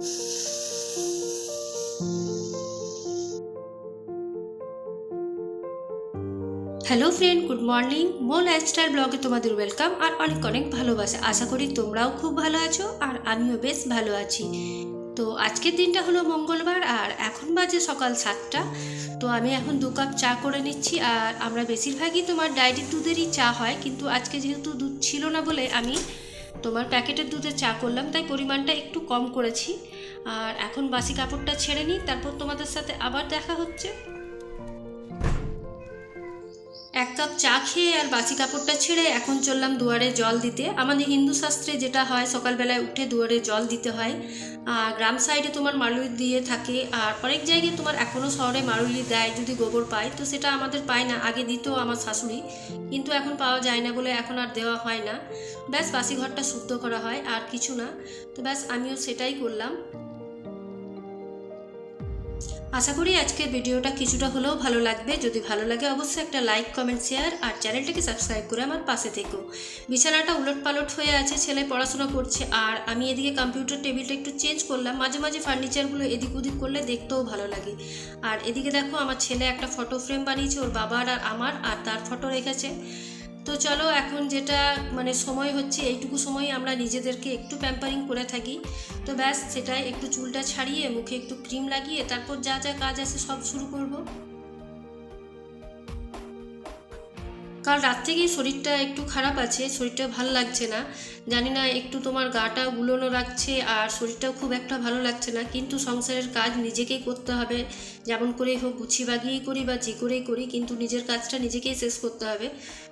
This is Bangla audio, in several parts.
Hello friend good morning Mo lifestyle ব্লগে তোমাদের ওয়েলকাম আর অনেক অনেক ভালোবাসা। আশা করি তোমরাও খুব ভালো আছো আর আমিও বেশ ভালো আছি। তো আজকের দিনটা হলো মঙ্গলবার আর এখন বাজে সকাল সাতটা। তো আমি এখন দু কাপ চা করে নিচ্ছি আর আমরা বেশিরভাগই তোমার ডায়েরির দুধেরই চা হয়, কিন্তু আজকে যেহেতু দুধ ছিল না বলে আমি তোমার প্যাকেটের দুধে চা করলাম, তাই পরিমাণটা একটু কম করেছি। আর এখন বাসি কাপড়টা ছেড়ে নিই, তারপর তোমাদের সাথে আবার দেখা হচ্ছে। এক কাপ চা খেয়ে আর বাসি কাপড়টা ছেড়ে এখন চললাম দুয়ারে জল দিতে। আমাদের হিন্দু শাস্ত্রে যেটা হয়, সকালবেলায় উঠে দুয়ারে জল দিতে হয়। আর গ্রাম সাইডে তোমার মারুলি দিয়ে থাকে, আর অনেক জায়গায় তোমার এখনও শহরে মারুলি দেয়, যদি গোবর পায়। তো সেটা আমাদের পায় না, আগে দিত আমার শাশুড়ি, কিন্তু এখন পাওয়া যায় না বলে এখন আর দেওয়া হয় না। ব্যাস বাসি ঘরটা শুদ্ধ করা হয়, আর কিছু না। তো ব্যাস আমিও সেটাই করলাম। আশা করি আজকের ভিডিওটা কিছুটা হলেও ভালো লাগবে। যদি ভালো লাগে, অবশ্যই একটা লাইক, কমেন্ট, শেয়ার আর চ্যানেলটাকে সাবস্ক্রাইব করে আমার পাশে থেকো। বিছানাটা উলট পালট হয়ে আছে, ছেলে পড়াশোনা করছে আর আমি এদিকে কম্পিউটার টেবিলটা একটু চেঞ্জ করলাম। মাঝে মাঝে ফার্নিচারগুলো এদিক ওদিক করলে দেখতেও ভালো লাগে। আর এদিকে দেখো, আমার ছেলে একটা ফটো ফ্রেম বানিয়েছে, ওর বাবার আর আমার, আর তার ফটো রেখেছে। তো চলো এখন যেটা মানে সময় হচ্ছে, এইটুকু সময় আমরা নিজেদেরকে একটু প্যাম্পারিং করে থাকি। তো ব্যাস সেটাই একটু চুলটা ছাড়িয়ে, মুখে একটু ক্রিম লাগিয়ে, তারপর যা যা কাজ আছে সব শুরু করব। কাল রাত থেকেই শরীরটা একটু খারাপ আছে, শরীরটা ভালো লাগছে না। জানি না, একটু তোমার গাটা গুলোনো লাগছে, আর শরীরটাও খুব একটা ভালো লাগছে না, কিন্তু সংসারের কাজ নিজেকেই করতে হবে। যেমন করেই হোক গুছিয়ে বাগিয়েই করি বা যে করেই করি, কিন্তু নিজের কাজটা নিজেকেই শেষ করতে হবে।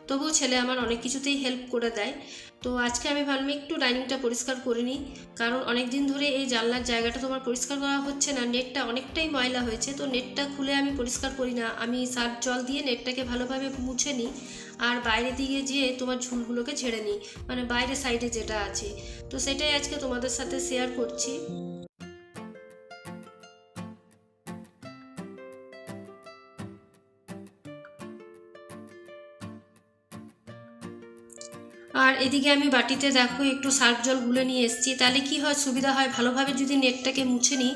তবুও ছেলে আমার অনেক কিছুতেই হেল্প করে দেয়। তো আজকে আমি ভাবলাম একটু ডাইনিংটা পরিষ্কার করে নিই। কারণ অনেক দিন ধরে এই জানলার জায়গাটা তোমার পরিষ্কার করা হচ্ছে না, নেটটা অনেকটাই ময়লা হয়েছে। তো নেটটা খুলে আমি পরিষ্কার করি না। আমি সার্ফ জল দিয়ে নেটটাকে ভালোভাবে মুছে নিই আর বাইরে দিকে যেয়ে তোমার ঝুলগুলোকে ছেড়ে নিই। মানে বাইরে সাইডে যেটা আছে। তো সেটাই আজকে তোমাদের সাথে শেয়ার করছি। আর এদিকে আমি বাটিতে দেখো একটু সার্ফ জল গুলে নিয়ে এসেছি। তাহলে কি হয়, সুবিধা হয়? ভালোভাবে যদি নেটটাকে মুছে নিই,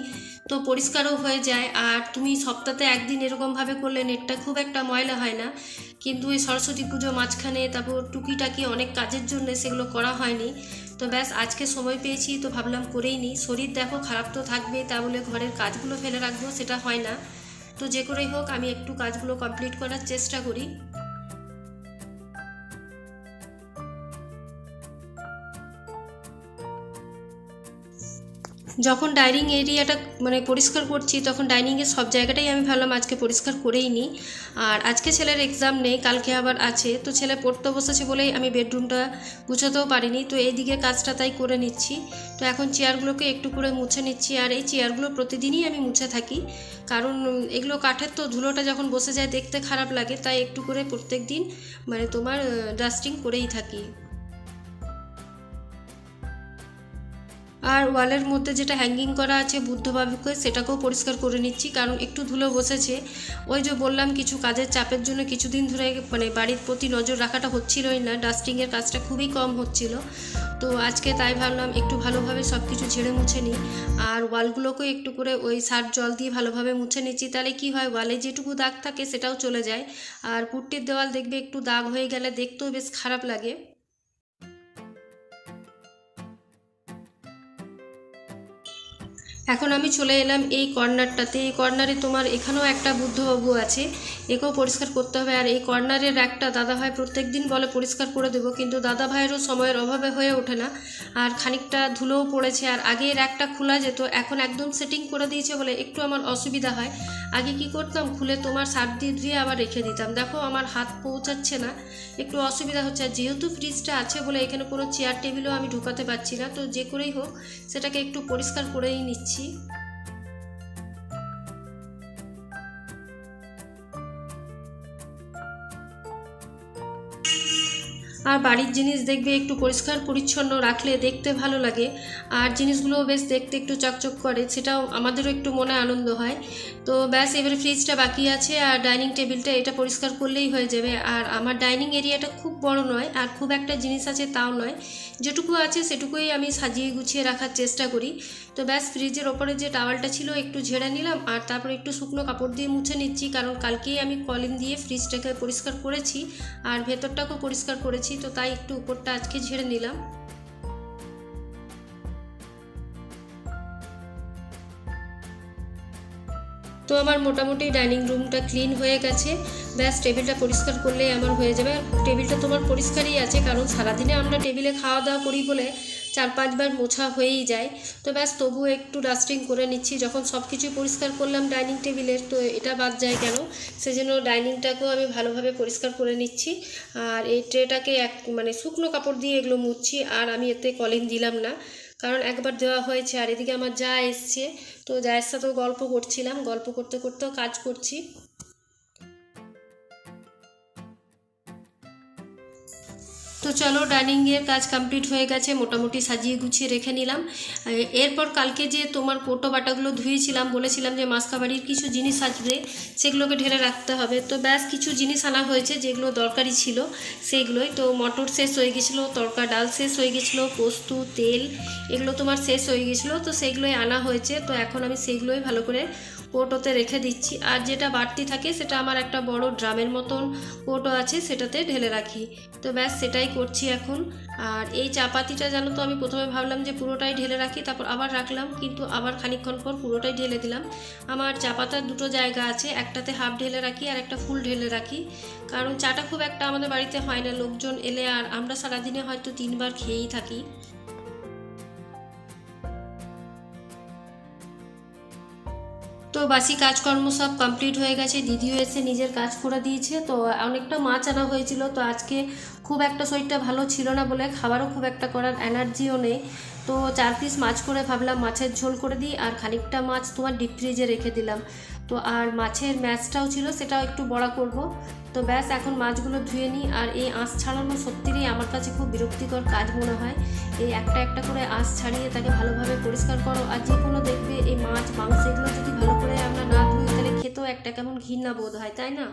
তো পরিষ্কারও হয়ে যায়। আর তুমি সপ্তাহে একদিন এরকমভাবে করলে নেটটা খুব একটা ময়লা হয় না। কিন্তু এই সরস্বতী পুজো মাঝখানে, তারপর টুকিটাকি অনেক কাজের জন্য সেগুলো করা হয়নি। তো ব্যাস, আজকে সময় পেয়েছি, তো ভাবলাম করেই নিই। শরীর দেখো, খারাপ তো থাকবে, তা বলে ঘরের কাজগুলো ফেলে রাখব, সেটা হয় না। তো যে করেই হোক, আমি একটু কাজগুলো কমপ্লিট করার চেষ্টা করি। যখন ডাইনিং এরিয়াটা মানে পরিষ্কার করছি, তখন ডাইনিংয়ের সব জায়গাটাই আমি ভাবলাম আজকে পরিষ্কার করেই নিই। আর আজকে ছেলের এক্সাম নেই, কালকে আবার আছে। তো ছেলে পড়তে বসেছে বলেই আমি বেডরুমটা গুছোতেও পারিনি। তো এইদিকে কাজটা তাই করে নিচ্ছি। তো এখন চেয়ারগুলোকে একটু করে মুছে নিচ্ছি। আর এই চেয়ারগুলো প্রতিদিনই আমি মুছে থাকি। কারণ এগুলো কাঠের তো, ধুলোটা যখন বসে যায় দেখতে খারাপ লাগে, তাই একটু করে প্রত্যেক দিন মানে তোমার ডাস্টিং করেই থাকি। আর ওয়ালের মধ্যে যেটা হ্যাঙ্গিং করা আছে বুদ্ধ বুদ্ধবাবুকে সেটাকেও পরিষ্কার করে নিচ্ছি, কারণ একটু ধুলো বসেছে। ওই যে বললাম, কিছু কাজের চাপের জন্য কিছুদিন ধরে মানে বাড়ির প্রতি নজর রাখাটা হচ্ছিলই না ডাস্টিংয়ের কাজটা খুবই কম হচ্ছিল। তো আজকে তাই ভাবলাম, একটু ভালোভাবে সব কিছু ঝেড়ে মুছে নিই। আর ওয়ালগুলোকেও একটু করে ওই সার জল দিয়ে ভালোভাবে মুছে নিচ্ছি, তাহলে কি হয়, ওয়ালে যেটুকু দাগ থাকে সেটাও চলে যায়। আর পুট্টির দেওয়াল দেখবে একটু দাগ হয়ে গেলে দেখতেও বেশ খারাপ লাগে। এখন আমি চলে এলাম এই কর্নারটাতে। এই কর্নারে তোমার এখানেও একটা বুদ্ধবাবু আছে, একেও পরিষ্কার করতে হবে। আর এই কর্নারের একটা দাদা ভাই প্রত্যেক দিন বলে পরিষ্কার করে দেবো, কিন্তু দাদা ভাইয়েরও সময়ের অভাবে হয়ে ওঠে না। আর খানিকটা ধুলোও পড়েছে, আর আগে একটা খোলা যেত, এখন একদম সেটিং করে দিয়েছে বলে একটু আমার অসুবিধা হয়। আগে কি করতাম, খুলে তোমার সার দিয়ে ধুয়ে আবার রেখে দিতাম। দেখো আমার হাত পৌঁছাচ্ছে না, একটু অসুবিধা হচ্ছে। আর যেহেতু ফ্রিজটা আছে বলে এখানে কোনো চেয়ার টেবিলও আমি ঢুকাতে পারছি না, তো যে করেই হোক, সেটাকে একটু পরিষ্কার করেই নিচ্ছি। আর বাড়ির জিনিস দেখবে একটু পরিষ্কার পরিচ্ছন্ন রাখলে দেখতে ভালো লাগে। আর জিনিসগুলোও বেশ দেখতে একটু চকচক করে, সেটাও আমাদেরও একটু মনে আনন্দ হয়। তো ব্যাস, এবারে ফ্রিজটা বাকি আছে আর ডাইনিং টেবিলটা এটা পরিষ্কার করলেই হয়ে যাবে। আর আমার ডাইনিং এরিয়াটা খুব বড় নয়, আর খুব একটা জিনিস আছে তাও নয়। যেটুকু আছে সেটুকুই আমি সাজিয়ে গুছিয়ে রাখার চেষ্টা করি। তো ব্যাস ফ্রিজের ওপরে যে টাওয়ালটা ছিল একটু ঝেড়ে নিলাম আর তারপরে একটু শুকনো কাপড় দিয়ে মুছে নিচ্ছি কারণ কালকেই আমি কলিন দিয়ে ফ্রিজটাকে পরিষ্কার করেছি আর ভেতরটাকেও পরিষ্কার করেছি তো তাই একটু উপরটা আজকে ঝেড়ে নিলাম। তো আমার মোটামুটি ডাইনিং রুমটা ক্লিন হয়ে গেছে। ব্যাস, টেবিলটা পরিষ্কার করলেই আমার হয়ে যাবে। টেবিলটা তোমার পরিষ্কারই আছে, কারণ সারাদিনে আমরা টেবিলে খাওয়া দাওয়া করি বলে চার পাঁচবার মোছা হয়েই যায়। তো ব্যাস, তবুও একটু ডাস্টিং করে নিচ্ছি। যখন সব কিছু পরিষ্কার করলাম ডাইনিং টেবিলের, তো এটা বাদ যায় কেন? সেজন্য ডাইনিংটাকেও আমি ভালোভাবে পরিষ্কার করে নিচ্ছি। আর এই ট্রেটাকে এক মানে শুকনো কাপড় দিয়ে এগুলো মুছছি। আর আমি এতে কলিং দিলাম না। কারণ একবার দেওয়া হয়েছে আর এদিকে আমার যা এসছে, তো যায়ের সাথেও গল্প করছিলাম। গল্প করতে করতেও কাজ করছি। তো চলো ডাইনিংয়ের কাজ কমপ্লিট হয়ে গেছে, মোটামুটি সাজিয়ে গুছিয়ে রেখে নিলাম। এরপর কালকে যে তোমার কোটো বাটাগুলো ধুয়েছিলাম, বলেছিলাম যে মাসকাবাড়ির কিছু জিনিস আসবে সেগুলোকে ঢেলে রাখতে হবে। তো ব্যাস, কিছু জিনিস আনা হয়েছে, যেগুলো দরকারি ছিল, সেইগুলোই। তো মটর শেষ হয়ে গেছিল, তরকা ডাল শেষ হয়ে গেছিল, পোস্ত, তেল, এগুলো তোমার শেষ হয়ে গেছিল, তো সেগুলোই আনা হয়েছে। তো এখন আমি সেগুলোই ভালো করে কোটোতে রেখে দিচ্ছি। আর যেটা বাড়তি থাকে, সেটা আমার একটা বড় ড্রামের মতন কোটো আছে, সেটাতে ঢেলে রাখি। তো ব্যাস, সেটাই করছি এখন। আর এই চাপাতিটা জানো তো, আমি প্রথমে ভাবলাম যে পুরোটাই ঢেলে রাখি, তারপর আবার রাখলাম, কিন্তু আবার খানিকক্ষণ পর পুরোটাই ঢেলে দিলাম। আমার চাপাতার দুটো জায়গা আছে, একটাতে হাফ ঢেলে রাখি, আর একটা ফুল ঢেলে রাখি। কারণ চাটা খুব একটা আমাদের বাড়িতে হয় না, লোকজন এলে আর আমরা সারাদিনে হয়তো তিনবার খেয়েই থাকি। তো বাসি কাজকর্ম সব কমপ্লিট হয়ে গেছে। দিদিও এসে নিজের কাজ করে দিয়েছে। তো অনেকটা মাছ আনা হয়েছিল। তো আজকে খুব একটা শরীরটা ভালো ছিল না বলে খাবারও খুব একটা করার এনার্জিও নেই। তো চার পিস মাছ করে ভাবলাম মাছের ঝোল করে দিই আর খানিকটা মাছ তোমার ডিপ ফ্রিজে রেখে দিলাম। তো আর মাছের ম্যাচটাও ছিল, সেটাও একটু বড়া করব। তো ব্যাস, এখন মাছগুলো ধুয়ে নিই আর এই আঁশ ছাড়ানো সত্যিই আমার কাছে খুব বিরক্তিকর কাজ মনে হয়। এই একটা একটা করে আঁশ ছাড়িয়ে তাকে ভালোভাবে পরিষ্কার করো। আর যে কোনো দেখবে এই মাছ, মাংস, এগুলো যদি ভালো খেতেও একটা কেমন ঘৃণা বোধ হয়, তাই না?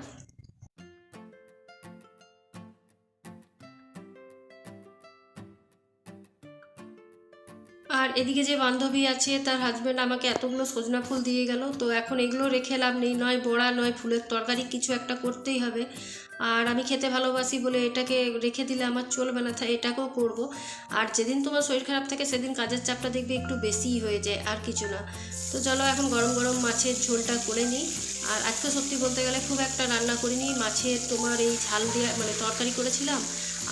আর এদিকে যে বান্ধবী আছে, তার হাজব্যান্ড আমাকে এতগুলো সজনা ফুল দিয়ে গেল, তো এখন এগুলো রেখে লাভ নেই, নয় বড়া, নয় ফুলের তরকারি, কিছু একটা করতেই হবে। আর আমি খেতে ভালোবাসি বলে এটাকে রেখে দিলে আমার চলবে না তাই এটাকেও করব। আর যেদিন তোমার শরীর খারাপ থাকে, সেদিন কাজের চাপটা দেখবে একটু বেশিই হয়ে যায়, আর কিছু না। তো চলো এখন গরম গরম মাছের ঝোলটা করে নিই। আর আজকে সত্যি বলতে গেলে খুব একটা রান্না করিনি। মাছের তোমার এই ঝাল দিয়ে মানে তরকারি করেছিলাম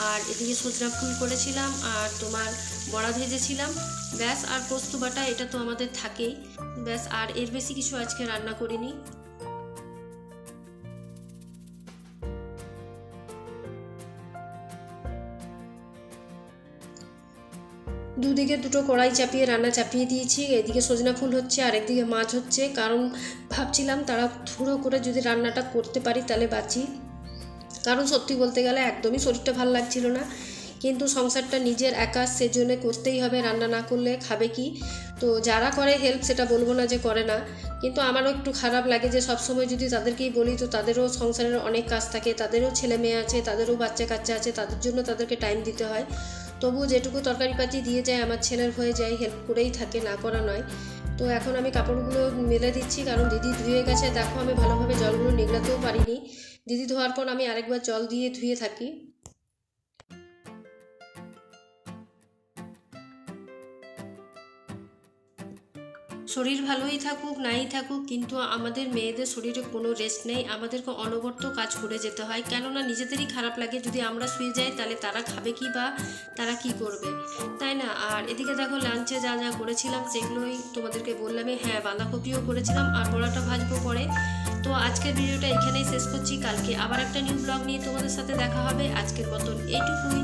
আর এদিকে সজনা ফুল করেছিলাম আর তোমার বড়া ভেজেছিলাম। ব্যাস, আর পোস্ত বাটা এটা তো আমাদের থাকেই। ব্যাস, আর এর বেশি কিছু আজকে রান্না করিনি। দুদিকে দুটো কড়াই চাপিয়ে, রান্না চাপিয়ে দিয়েছি। এদিকে সজনা ফুল হচ্ছে আর একদিকে মাছ হচ্ছে। কারণ ভাবছিলাম তারা থুড়ো করে যদি রান্নাটা করতে পারি তাহলে বাঁচি। কারণ সত্যি বলতে গেলে একদমই শরীরটা ভালো লাগছিল না। কিন্তু সংসারটা নিজের একা, সেজন্য করতেই হবে। রান্না না করলে খাবে কি? তো যারা করে হেল্প সেটা বলব না যে করে না। কিন্তু আমারও একটু খারাপ লাগে যে সবসময় যদি তাদেরকেই বলি, তো তাদেরও সংসারের অনেক কাজ থাকে। তাদেরও ছেলে মেয়ে আছে, তাদেরও বাচ্চা কাচ্চা আছে। তাদের জন্য তাদেরকে টাইম দিতে হয়। তবু যেটুকু তরকারি পাতি দিয়ে যায়, আমার ছেলের হয়ে যায় হেল্প করেই থাকে, না করা নয়। তো এখন আমি কাপড়গুলো মেলে দিচ্ছি, কারণ দিদি ধুয়ে গেছে। দেখো আমি ভালোভাবে জলগুলো নিগড়াতেও পারিনি। দিদি ধোয়ার পর আমি আরেকবার জল দিয়ে ধুয়ে থাকি। শরীর ভালোই থাকুক, নাই থাকুক, কিন্তু আমাদের মেয়েদের শরীরে কোনো রেস্ট নেই, আমাদেরকে অনবরত কাজ করে যেতে হয়। কেননা নিজেদেরই খারাপ লাগে, যদি আমরা শুয়ে যাই তাহলে তারা খাবে কি বা তারা কি করবে? তাই না? আর এদিকে দেখো লাঞ্চে যা যা করেছিলাম সেগুলোই তোমাদেরকে বললামই। হ্যাঁ বাঁধাকপিও করেছিলাম আর বড়াটা ভাজবো পরে। তো আজকের ভিডিওটা এখানেই শেষ করছি। কালকে আবার একটা নিউ ব্লগ নিয়ে তোমাদের সাথে দেখা হবে আজকের মতন এইটুকুই।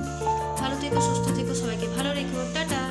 ভালো থেকো, সুস্থ থেকো, সবাইকে ভালো রেখো।